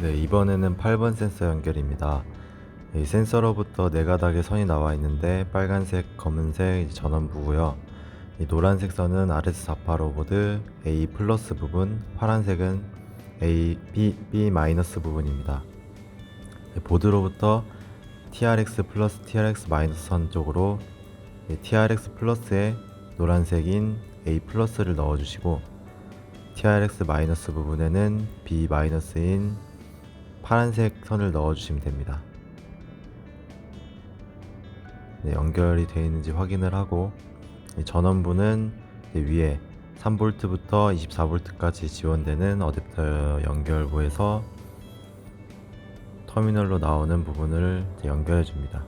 네, 이번에는 8번 센서 연결입니다. 이 센서로부터 네 가닥의 선이 나와 있는데 빨간색, 검은색 전원부고요. 이 노란색 선은 RS485 보드 A 플러스 부분, 파란색은 A B, B 마이너스 부분입니다. 이 보드로부터 TRX 플러스 TRX 마이너스 선 쪽으로 이 TRX 플러스에 노란색인 A 플러스를 넣어주시고 TRX 마이너스 부분에는 B 마이너스인 파란색 선을 넣어주시면 됩니다. 네, 연결이 되어 있는지 확인을 하고 이 전원부는 위에 3V부터 24V까지 지원되는 어댑터 연결부에서 터미널로 나오는 부분을 연결해 줍니다.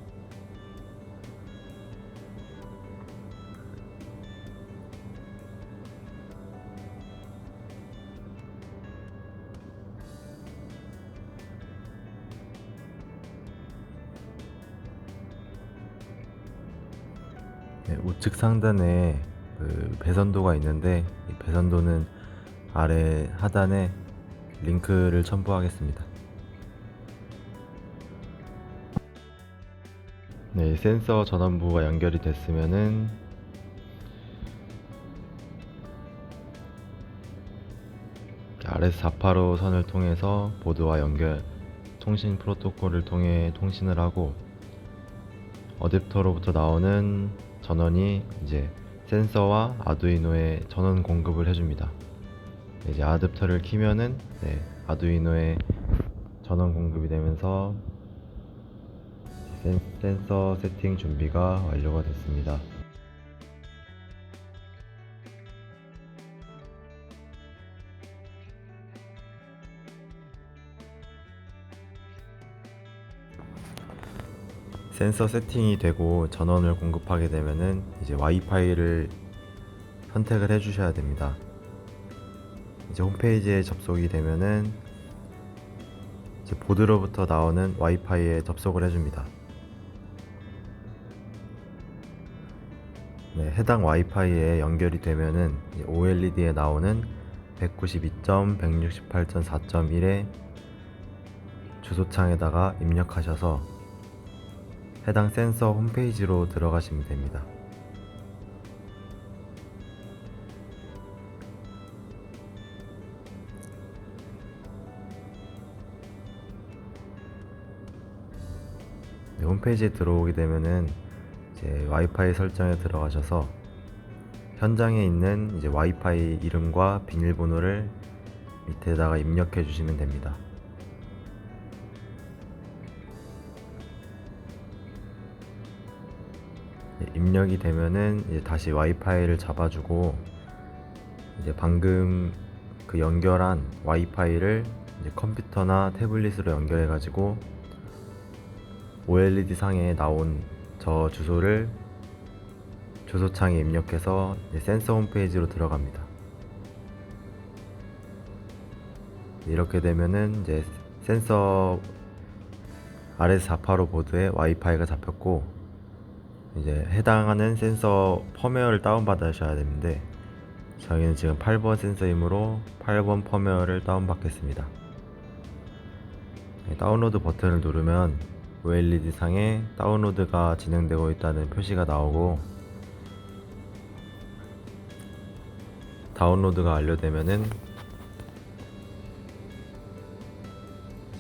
네, 우측 상단에 그 배선도가 있는데 이 배선도는 아래 하단에 링크를 첨부하겠습니다. 네, 센서 전원부가 연결이 됐으면은 RS485 선을 통해서 보드와 연결 통신 프로토콜을 통해 통신을 하고 어댑터로부터 나오는 전원이 이제 센서와 아두이노에 전원 공급을 해줍니다. 네, 이제 아댑터를 키면은 네, 아두이노에 전원 공급이 되면서 센, 센서 세팅 준비가 완료가 됐습니다. 센서 세팅이 되고 전원을 공급하게 되면은 이제 와이파이를 선택을 해 주셔야 됩니다. 이제 홈페이지에 접속이 되면은 이제 보드로부터 나오는 와이파이에 접속을 해 줍니다. 네, 해당 와이파이에 연결이 되면은 OLED에 나오는 192.168.4.1의 주소창에다가 입력하셔서 해당 센서 홈페이지로 들어가시면 됩니다. 네, 홈페이지에 들어오게 되면은 이제 와이파이 설정에 들어가셔서 현장에 있는 이제 와이파이 이름과 비밀번호를 밑에다가 입력해 주시면 됩니다. 입력이 되면은 이제 다시 와이파이를 잡아주고 이제 방금 그 연결한 와이파이를 이제 컴퓨터나 태블릿으로 연결해 가지고 OLED 상에 나온 저 주소를 주소창에 입력해서 센서 홈페이지로 들어갑니다. 이렇게 되면은 이제 센서 RS485 보드에 와이파이가 잡혔고 이제 해당하는 센서 펌웨어를 다운받으셔야 되는데 저희는 지금 8번 센서이므로 8번 펌웨어를 다운받겠습니다. 네, 다운로드 버튼을 누르면 OLED 상에 다운로드가 진행되고 있다는 표시가 나오고 다운로드가 완료되면은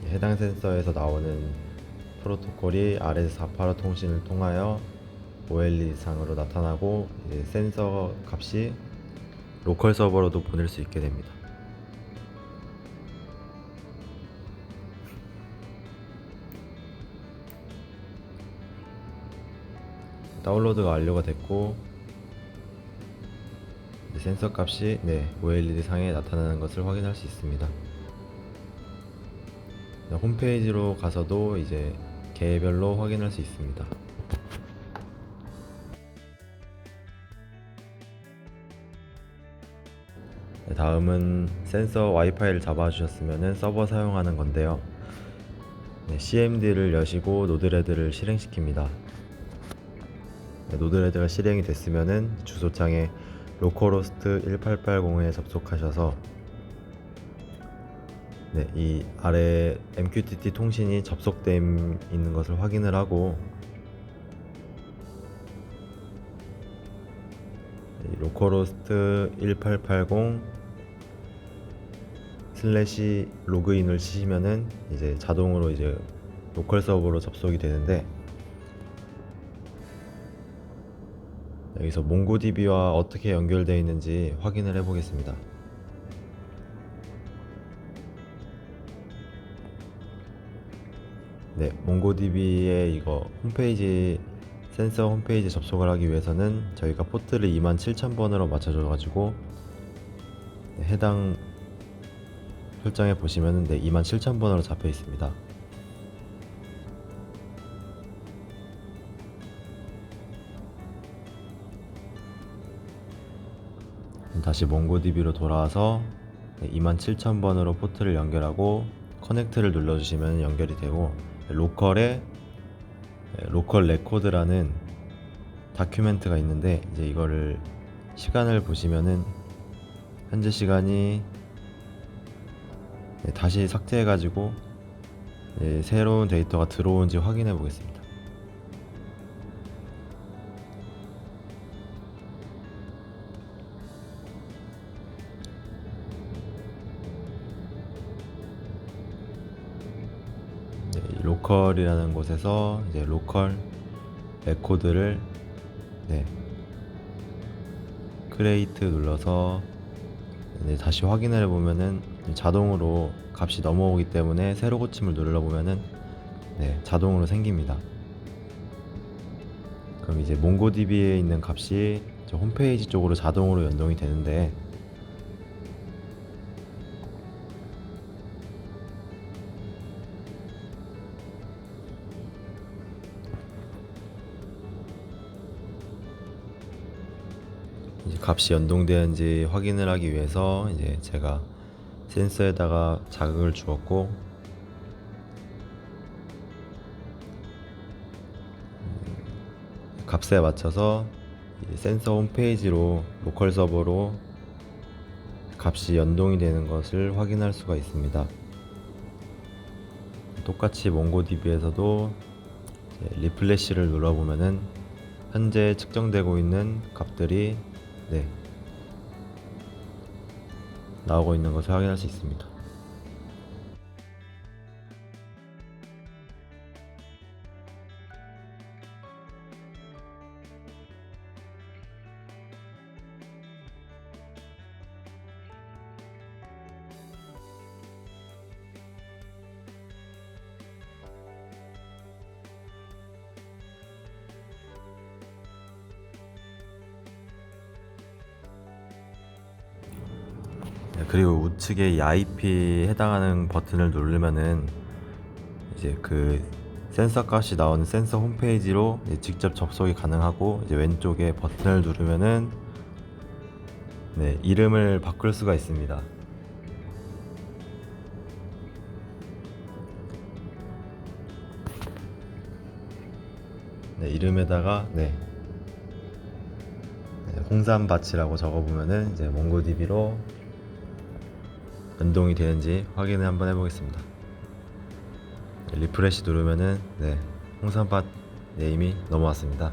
해당 센서에서 나오는 프로토콜이 RS485 통신을 통하여 OLED 상으로 나타나고 센서 값이 로컬 서버로도 보낼 수 있게 됩니다. 다운로드가 완료가 됐고 센서 값이 네, OLED 상에 나타나는 것을 확인할 수 있습니다. 네, 홈페이지로 가서도 이제 개별로 확인할 수 있습니다. 다음은 센서 와이파이를 잡아주셨으면 서버 사용하는 건데요. 네, CMD를 여시고 노드레드를 실행시킵니다. 네, 노드레드가 실행이 됐으면은 주소창에 로컬호스트 1880에 접속하셔서 네, 이 아래 MQTT 통신이 접속돼 있는 것을 확인을 하고 이 로컬호스트 1880 슬래시 로그인을 치시면은 이제 자동으로 이제 로컬 서버로 접속이 되는데 여기서 몽고DB와 어떻게 연결되어 있는지 확인을 해 보겠습니다. 네, 몽고DB의 이거 홈페이지 센서 홈페이지 접속을 하기 위해서는 저희가 포트를 27000번으로 맞춰줘 가지고 네, 해당 설정에 보시면은 네, 27000번으로 잡혀 있습니다. 다시 몽고DB로 돌아와서 27000번으로 포트를 연결하고 커넥트를 눌러주시면 연결이 되고 로컬에 네, 로컬 레코드라는 다큐멘트가 있는데 이제 이거를 시간을 보시면은 현재 시간이 네, 다시 삭제해가지고 네, 새로운 데이터가 들어온지 확인해 보겠습니다. 네, 이 로컬이라는 곳에서 이제 로컬 레코드를 네, 크레이트 눌러서 네, 다시 확인을 해보면은 자동으로 값이 넘어오기 때문에 새로 고침을 눌러보면은 네, 자동으로 생깁니다. 그럼 이제 몽고DB에 있는 값이 저 홈페이지 쪽으로 자동으로 연동이 되는데 이제 값이 연동되는지 확인을 하기 위해서 이제 제가 센서에다가 자극을 주었고 음, 값에 맞춰서 이 센서 홈페이지로 로컬 서버로 값이 연동이 되는 것을 확인할 수가 있습니다. 똑같이 몽고DB에서도 리플래시를 눌러보면은 현재 측정되고 있는 값들이 네, 나오고 있는 것을 확인할 수 있습니다. 그리고 우측에 이 IP 해당하는 버튼을 누르면은 이제 그 센서 값이 나오는 센서 홈페이지로 직접 접속이 가능하고 이제 왼쪽에 버튼을 누르면은 네, 이름을 바꿀 수가 있습니다. 네, 이름에다가 네, 네, 홍삼밭이라고 적어보면은 이제 몽고DB로 연동이 되는지 확인을 한번 해보겠습니다. 네, 리프레시 누르면은 네, 홍삼밭 네임이 넘어왔습니다.